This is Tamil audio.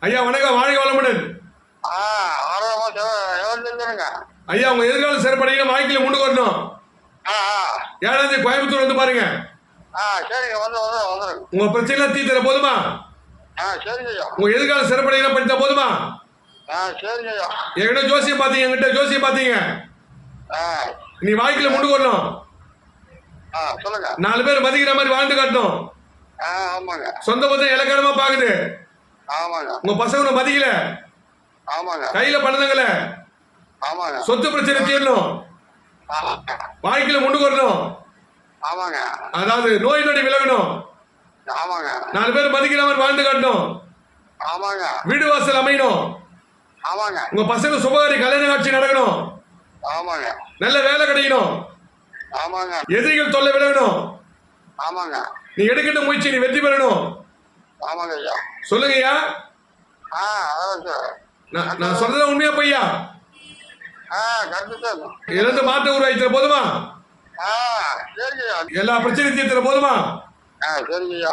ஐயா வணக்கம். வாழ்க வளமுடன். ஐயா உங்க எதிர்காலம் சிறப்படையில வாழ்க்கையில முன்னுக்கு வரணும். ஆ ஆ. ஏழாம் தேதி கோயம்புத்தூர் வந்து பாருங்க. உங்க பிரச்சனை தீர்த்தர போதுமா? ஆ சரிங்க ஐயா. உங்க எதிர்காலம் சிறப்படையில படித்தா போதுமா? என்கிட்ட ஜோசியம் பாத்தீங்க என்கிட்ட ஜோசியம் பாத்தீங்க. நீ வாழ்க்கையில ஆ சொல்லுங்க. நாலு பேர் மதிக்கிற மாதிரி வாழ்ந்து காட்டணும். சொந்த பந்தம் இலக்கணமா பாக்குது. ஆமாங்க. உங்க பசங்க உன்னை மதிக்கல. ஆமாங்க. கையில பண்ணதுங்கள ஆமாங்க. சொத்து பிரச்சனை தீரணும். வாழ்க்கையில வரணும் ஆமாங்க. அதாவது நோய் நொடி விலகணும். ஆமாங்க. நாலு பேர் மதிக்கிற மாதிரி வாழ்ந்து காட்டணும். ஆமாங்க. வீடு வாசல் அமையணும். ஆமாங்க. உங்க பசங்க சுபகாரி கல்யாண காட்சி நடக்கணும். ஆமாங்க. நல்ல வேலை கிடைக்கணும். ஆமாங்க. எதிரிகள் தொல்லை விலகணும். ஆமாங்க. நீ எடுக்கிட்ட முயற்சி நீ வெற்றி பெறணும். ஆமாங்க ஐயா. சொல்லுங்கய்யா ஆ அதான் நான் சொல்றது உண்மையா சார். இருந்து மாற்ற உருவாக்கிற போதுமா? ஐயா. எல்லா பிரச்சனையும் தீர்த்துற போதுமா? ஆ சரிங்க ஐயா.